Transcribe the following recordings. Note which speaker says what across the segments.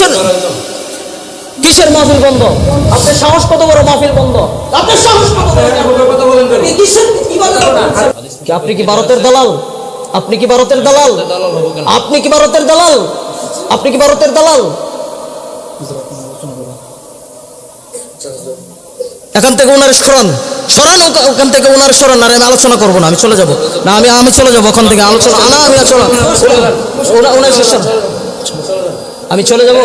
Speaker 1: কিসের কিসের মাহফিল বন্ধ? আপনার সাহস কত বড় মাহফিল বন্ধ? আপনার সাহস কত বড় আপনি কি আপনি কি ভারতের দালাল? আপনি কি ভারতের দালাল? আপনি কি ভারতের দালাল? আপনি কি ভারতের দালাল? এখান থেকে ওনার সরান সরান ওখান থেকে ওনার সরান আর আমি আলোচনা করব না আমি চলে যাব। না আমি আমি চলে যাব। ওখান থেকে আলোচনা না আমি আর চলে ওনা- ওনার শেষ আমি চলে যাব?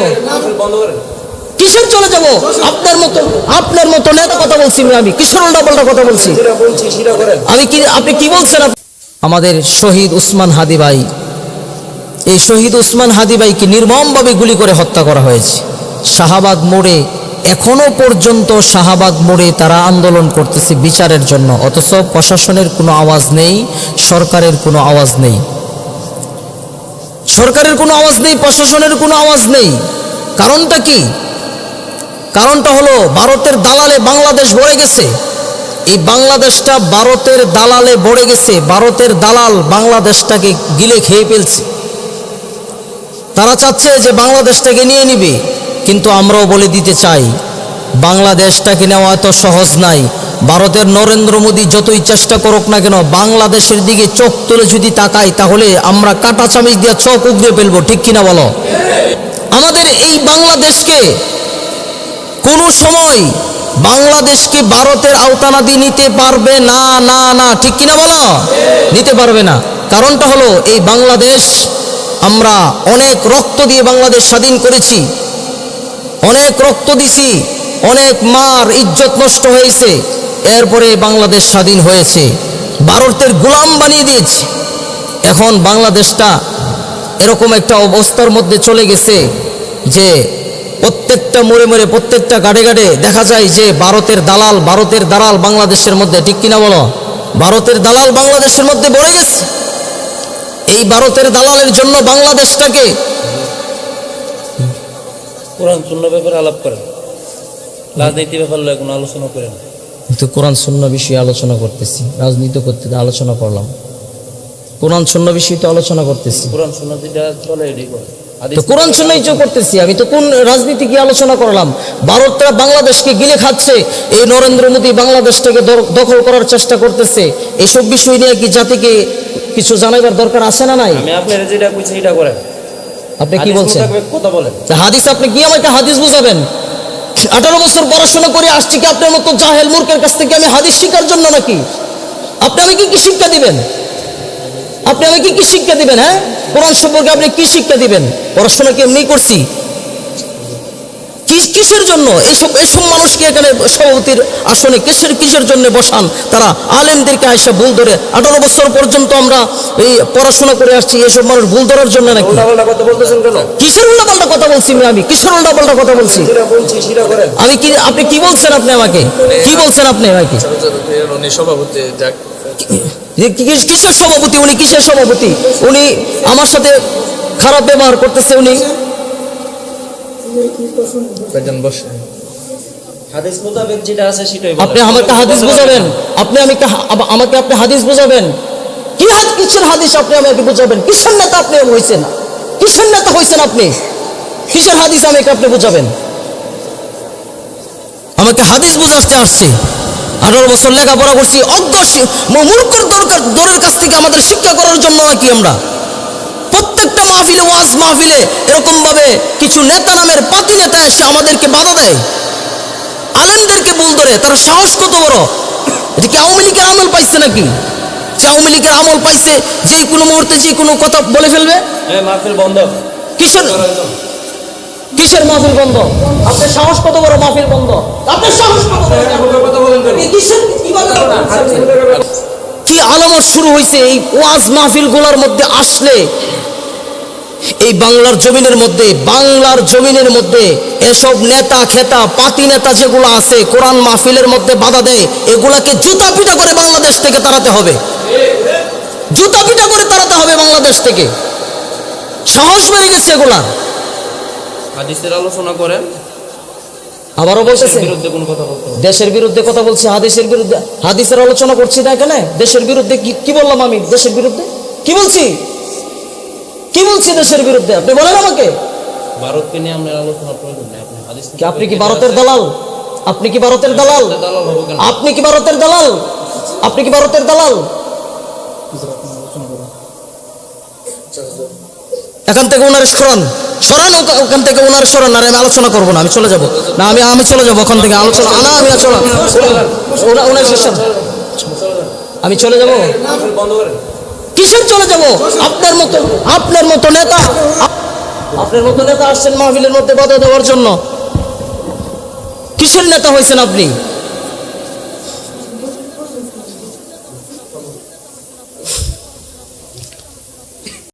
Speaker 1: কিসের চলে যাব? আপনার মতো আপনার মতো নেতা কথা বলছি আমি কিসের উল্টা পাল্টা কথা বলছি? আমি কি আপনি কি বলছেন আমাদের শহীদ উসমান হাদি ভাই এই শহীদ উসমান হাদি ভাইকে নির্মমভাবে গুলি করে হত্যা করা হয়েছে। শাহাবাদ মোড়ে এখনও পর্যন্ত শাহাবাদ মোড়ে তারা আন্দোলন করতেছে বিচারের জন্য অথচ প্রশাসনের কোনো আওয়াজ নেই সরকারের কোনো আওয়াজ নেই। সরকারের কোনো আওয়াজ নেই, প্রশাসনের কোনো আওয়াজ নেই। কারণটা কি? কারণটা হলো ভারতের দালালে বাংলাদেশ ভরে গেছে। এই বাংলাদেশটা ভারতের দালালে ভরে গেছে। ভারতের দালাল বাংলাদেশটাকে গিলে খেয়ে ফেলছে। তারা চাচ্ছে যে বাংলাদেশটাকে নিয়ে নিবে। কিন্তু আমরাও বলে দিতে চাই, বাংলাদেশটাকে নেওয়া এত সহজ নাই। ভারতের নরেন্দ্র মোদী যতই চেষ্টা করুক না কেন, বাংলাদেশের দিকে চোখ তুলে যদি তাকাই, তাহলে আমরা কাটা চামিচ দিয়ে চোখ উগড়ে ফেলব, ঠিক কিনা বলো? আমাদের এই বাংলাদেশকে কোনো সময় বাংলাদেশকে ভারতের আওতানাদি নিতে পারবে না না না, ঠিক কিনা বলো? নিতে পারবে না। কারণটা হলো, এই বাংলাদেশ আমরা অনেক রক্ত দিয়ে বাংলাদেশ স্বাধীন করেছি। অনেক রক্ত দিছি, অনেক মার ইজ্জত নষ্ট হয়েছে। এরপরে বাংলাদেশ স্বাধীন হয়েছে। ভারতের গোলাম বানিয়ে দিয়েছে। এখন বাংলাদেশটা এরকম একটা অবস্থার মধ্যে চলে গেছে যে প্রত্যেকটা মোড়ে মোড়ে, প্রত্যেকটা গাড়ে গাড়ে দেখা যায় যে ভারতের দালাল ভারতের দালাল বাংলাদেশের মধ্যে। ঠিক কিনা বলো? ভারতের দালাল বাংলাদেশের মধ্যে বড়ে গেছে। এই ভারতের দালালের জন্য বাংলাদেশটাকে
Speaker 2: কোরআন শূন্য ব্যাপারে আলাপ করেন। রাজনীতি ব্যাপারে আলোচনা করেন।
Speaker 1: তো কোরআন শূন্য বিষয়ে আলোচনা করতেছি। রাজনীতি করতে আলোচনা করলাম। কোরআন শূন্য বিষয়ে তো আলোচনা করতেছি।
Speaker 2: কোরআন শূন্য যেটা চলে
Speaker 1: তো কোরআন শুনেই তো করতেছি। আমি তো কোন রাজনীতি কি আলোচনা করলাম? ভারতটা বাংলাদেশকে গিলে খাচ্ছে। এই নরেন্দ্র মোদী বাংলাদেশটাকে দখল করার চেষ্টা করতেছে। এইসব বিষয় নিয়ে কি জাতিকে কিছু জানাবার দরকার আছে না নাই?
Speaker 2: আমি আপনার যেটা কইছি এটা করেন।
Speaker 1: আপনি কি বলছেন?
Speaker 2: কথা বলেন।
Speaker 1: হাদিস আপনি কি আমাকে হাদিস বুঝাবেন? আঠারো বছর পড়াশোনা করে আসছি কি আপনার মতো জাহেল মূর্খের কাছ থেকে আমি হাদিস শিখার জন্য নাকি? আপনি আমাকে কি শিক্ষা দিবেন? আপনি আমাকে কি শিক্ষা দিবেন হ্যাঁ? কোরআন সম্পর্কে আপনি কি শিক্ষা দিবেন? পড়াশোনা কি এমনি করছি? কিসের জন্য? এইসব এসব মানুষকে এখানে সভাপতির আসনে কিসের কিসের জন্য বসান? তারা আলেমদেরকে আইসা ভুল ধরে আঠারো বছর পর্যন্ত আমরা এই পড়াশোনা করে আসছি এসব মানুষ ভুল ধরার জন্য নাকি? কিসের উল্টাপাল্টা কথা বলছি আমি? কিসের উল্টাপাল্টা কথা বলছি? আমি কি আপনি কি বলছেন আপনি আমাকে? কি বলছেন আপনি আমাকে?
Speaker 3: সভাপতি
Speaker 1: যে কি- কি- কিসের সভাপতি? উনি কিসের সভাপতি? উনি আমার সাথে খারাপ ব্যবহার করতেছে উনি।
Speaker 3: কয়েকজন বসে?
Speaker 2: হাদিস মোতাবেক যেটা আছে সেটাই
Speaker 1: আপনি আমাকে হাদিস বুঝাবেন? আপনি আমি আমাকে আপনি হাদিস বুঝাবেন? কি হাত কিসের হাদিস আপনি আমাকে বুঝাবেন? কিসের নেতা আপনি হয়েছেন কিসের নেতা হয়েছেন আপনি? কিসের হাদিস আমাকে আপনি বুঝাবেন? আমাকে হাদিস বুঝাতে আসছে। আঠারো বছর লেখাপড়া করছি অজ্ঞ মূর্খর দরকার দরের কাছ থেকে আমাদের শিক্ষা করার জন্য নাকি আমরা? প্রত্যেকটা মাহফিলে ওয়াজ মাহফিলে এরকম ভাবে কিছু নেতা নামের পাতি নেতা এসে আমাদেরকে বাধা দেয়। আলেমদেরকে ভুল ধরে তারা সাহস কত বড়? এটা কি আওয়ামী লীগের আমল পাইছে নাকি? যে আওয়ামী লীগের আমল পাইছে যে কোনো মুহূর্তে যে কোনো কথা বলে ফেলবে?
Speaker 2: মাহফিল বন্ধ।
Speaker 1: কিসের? কিসের মাহফিল বন্ধ? আপনার সাহস কত বড় মাহফিল বন্ধ? আপনার সাহস কত কি আলামত শুরু হয়েছে এই ওয়াজ মাহফিলগুলার মধ্যে আসলে এই বাংলার জমিনের মধ্যে বাংলার জমিনের মধ্যে এসব নেতা খেতা পাতি নেতা যেগুলো আছে কোরআন মাহফিলের মধ্যে বাধা দেয় এগুলাকে জুতা পিটা করে বাংলাদেশ থেকে তাড়াতে হবে। জুতা পিটা করে তাড়াতে হবে বাংলাদেশ থেকে। সাহস বেড়ে গেছে এগুলা
Speaker 2: হাদিসের আলোচনা করেন।
Speaker 1: আবারও বলতেছে। দেশের বিরুদ্ধে কথা বলছি হাদিসের বিরুদ্ধে হাদিসের আলোচনা করছি না এখানে? দেশের বিরুদ্ধে কি কি বললাম আমি? দেশের বিরুদ্ধে? কি বলছি? কি বলছি দেশের বিরুদ্ধে? আপনি বলেন আমাকে।
Speaker 2: ভারতকে নিয়ে আমরা আলোচনা প্রয়োজন নেই আপনি হাদিস
Speaker 1: কি আপনি কি ভারতের দালাল? আপনি কি ভারতের দালাল? আপনি কি ভারতের দালাল? আপনি কি ভারতের দালাল? এখান থেকে ওনার সরান সরান ওখান থেকে ওনার সরান আর আমি আলোচনা করব না আমি চলে যাব। না আমি আমি চলে যাব ওখান থেকে। আলোচনা না আমি চলা ওনার আমি চলে যাব? কিসের চলে যাব? আপনার মতো আপনার মতো নেতা আপ- আপনার মতো নেতা আসছেন মাহফিলের মধ্যে বাধা দেওয়ার জন্য। কিসের নেতা হয়েছেন আপনি?